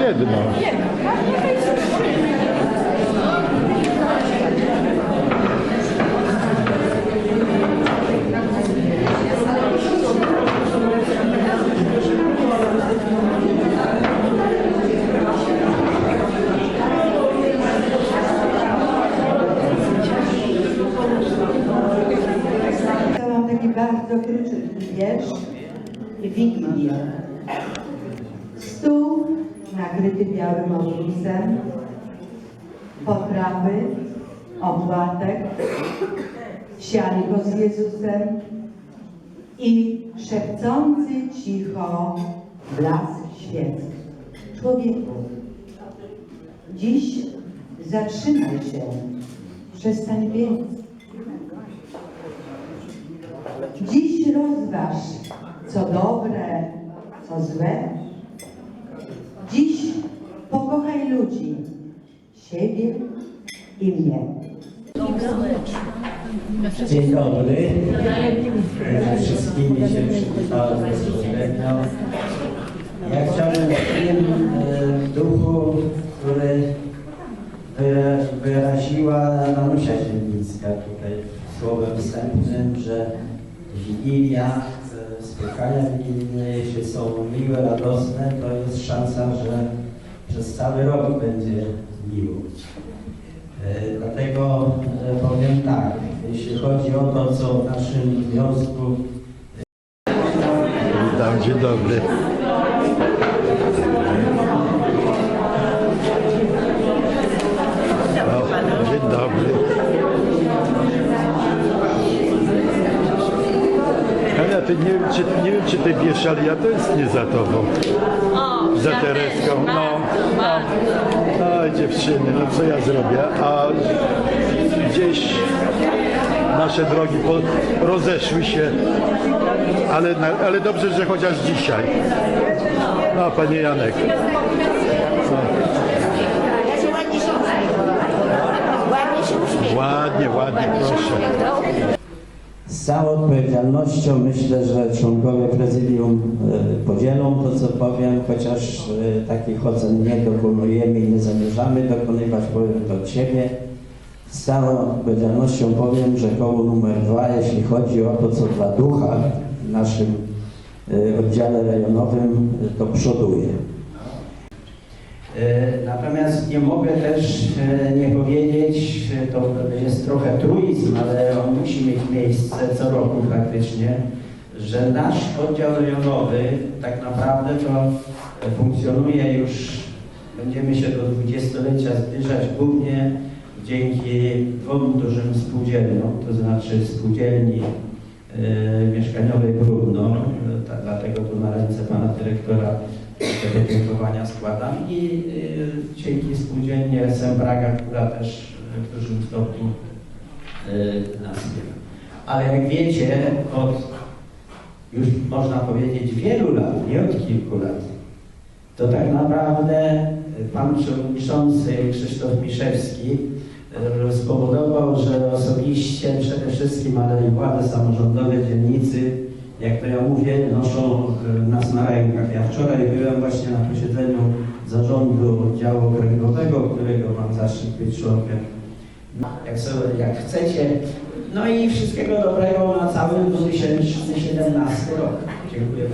Jedno. Bardzo króciutki wiersz. Wigilia. Stół nakryty białym obrusem, potrawy, opłatek, sianko z Jezusem i szepcący cicho blask świec. Człowieku, dziś zatrzymaj się, przestań biec. Dziś rozważ, co dobre, co złe. Dziś pokochaj ludzi, siebie i mnie. Dzień dobry. Ze wszystkimi się przywitałem. Ja chciałbym w tym e, duchu, który wyra- wyraziła Manusia Ziemnicka tutaj słowem wstępnym, że Wigilia, miłe, radosne, to jest szansa, że przez cały rok będzie miło. E, Dlatego e, powiem tak, jeśli chodzi o to, co w naszym związku Witam, dzień dobry. Ty nie wiem, czy, nie wiem, czy ty wiesz, ale ja tęsknię za tobą. za Tereską. No, no. Oj, dziewczyny, no co ja zrobię? A gdzieś nasze drogi po, rozeszły się, ale, ale dobrze, że chociaż dzisiaj. No, panie Janek. No, ładnie, ładnie, proszę. Z całą odpowiedzialnością myślę, że członkowie prezydium e, podzielą to, co powiem, chociaż e, takich ocen nie dokonujemy i nie zamierzamy dokonywać, powiem to od siebie. Z całą odpowiedzialnością powiem, że koło numer dwa, jeśli chodzi o to, co dla ducha w naszym e, oddziale rejonowym, to przoduje. E, Natomiast nie mogę też e, nie powiedzieć, e, to jest trochę truizm, ale on musi mieć miejsce co roku faktycznie, że nasz oddział rejonowy tak naprawdę to funkcjonuje już, będziemy się do dwudziestolecia zbliżać głównie dzięki dwóm dużym spółdzielniom, to znaczy spółdzielni mieszkaniowej Brudno, dlatego tu na ręce pana dyrektora te podziękowania składam i y, dzięki spółdzielni SM która też w dużym stopniu y, nas wspiera. Ale jak wiecie, od już można powiedzieć wielu lat, nie od kilku lat, to tak naprawdę pan przewodniczący Krzysztof Miszewski y, spowodował, że osobiście przede wszystkim, ale i władze samorządowe dzielnicy, jak to ja mówię, noszą nas na rękach. Ja wczoraj byłem właśnie na posiedzeniu zarządu oddziału okręgowego, którego mam zaszczyt być członkiem. Jak, sobie, jak chcecie. No i wszystkiego dobrego na cały 2017 rok. Dziękuję.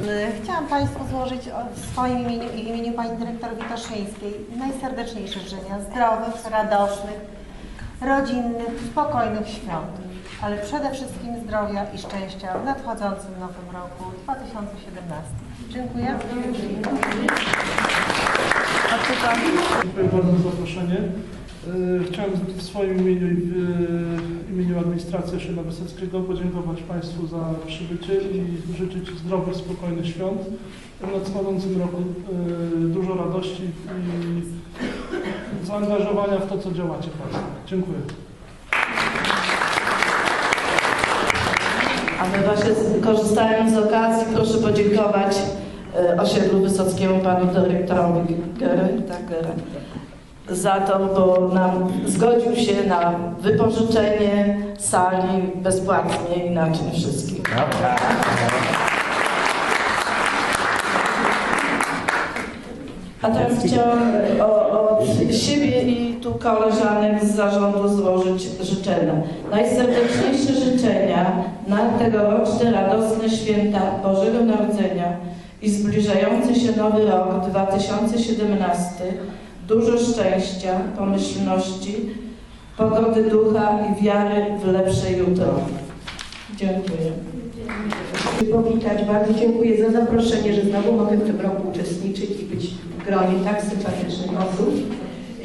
Chciałam Państwu złożyć w swoim imieniu i imieniu Pani Dyrektor Witoszyńskiej najserdeczniejsze życzenia zdrowych, radosnych, rodzinnych, spokojnych świąt. Ale przede wszystkim zdrowia i szczęścia w nadchodzącym nowym roku 2017. Dziękuję. Dziękuję bardzo za zaproszenie. E, Chciałem w swoim imieniu i w e, imieniu administracji Osiedla Wysockiego podziękować Państwu za przybycie i życzyć zdrowych, spokojnych świąt. W nadchodzącym roku e, dużo radości i zaangażowania w to, co działacie Państwo. Dziękuję. A my właśnie korzystając z okazji proszę podziękować e, osiedlu Wysockiemu panu dyrektorowi tak, za to, bo nam zgodził się na wypożyczenie sali bezpłatnie i na czym wszystkim. A teraz chciałam o- od siebie i tu koleżanek z zarządu złożyć życzenia. Najserdeczniejsze życzenia na tegoroczne radosne święta Bożego Narodzenia i zbliżający się nowy rok 2017. Dużo szczęścia, pomyślności, pogody ducha i wiary w lepsze jutro. Dziękuję. powitać. Bardzo dziękuję za zaproszenie, że znowu mogę w tym roku uczestniczyć i być gronie tak sympatycznych osób.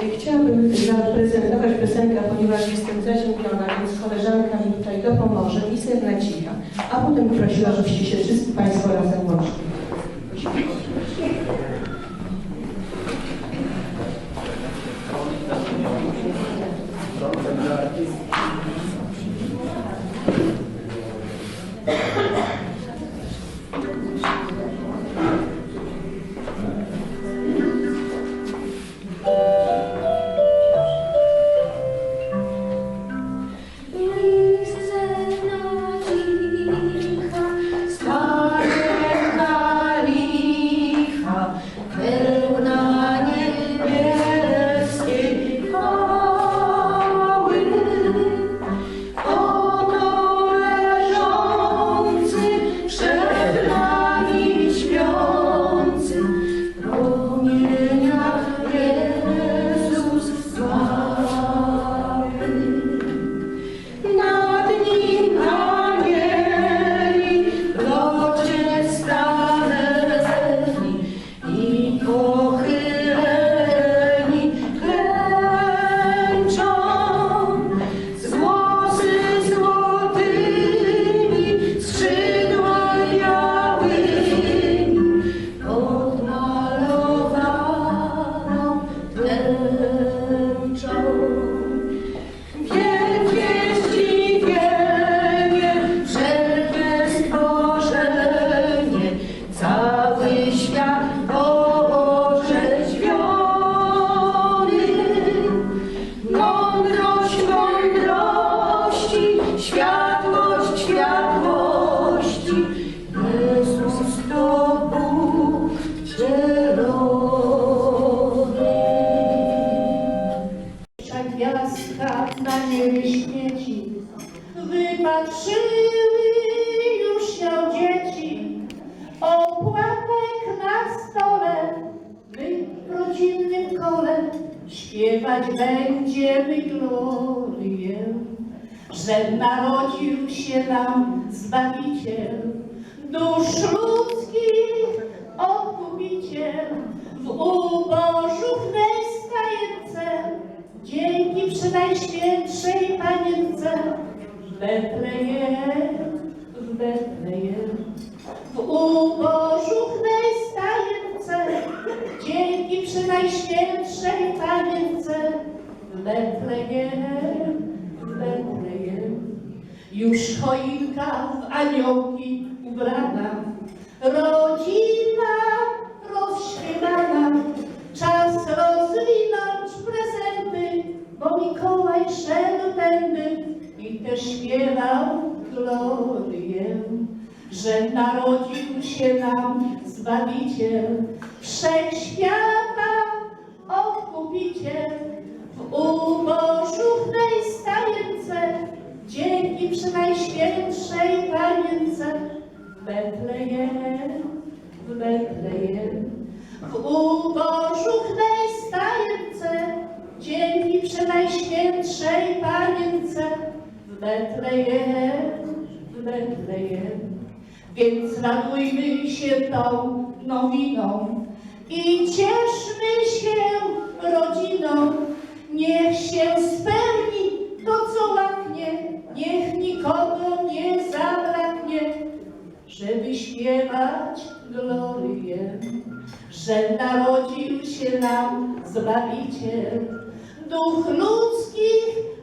Y, Chciałabym zaprezentować piosenkę, ponieważ jestem zaziębiona, więc koleżanka mi tutaj dopomoże. Miserna cicha. A potem prosiła, żebyście się wszyscy Państwo razem łączyli. Gwiazdka na niebie świeci. Wypatrzyły już się dzieci. Opłatek na stole, my w rodzinnym kole śpiewać będziemy glorię, że narodził się nam Zbawiciel, dusz Dzięki przynajświętszej Panience w Betlejem, w Betlejem, w ubożównej stajence. Dzięki przynajświętszej Panience w Betlejem, w Betlejem. Już choinka w aniołki ubrana, rodzina tędy i też śpiewał glorię, że narodził się nam Zbawiciel, Wszechświata Odkupiciel, w ubożównej stajence, dzięki przynajświętszej Panience, w Betlejem, w Betlejem, w ubożównej stajence, dzięki przynajświętszej Panience, Betlejem, w Betlejem. Więc radujmy się tą nowiną i cieszmy się rodziną. Niech się spełni to, co łaknie, niech nikogo nie zabraknie, żeby śpiewać glorię, że narodził się nam Zbawiciel, duch ludzkich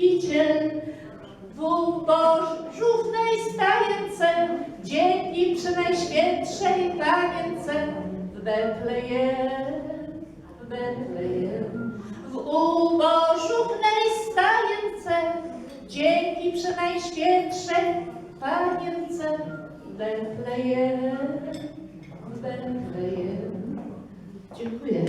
odkupiciel. W ubożównej stajence, dzięki przy najświętszej panience, w Betlejem, w Betlejem. W ubożównej stajence, dzięki przy najświętszej panience, w Betlejem, w Betlejem. Dziękuję.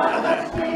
Father,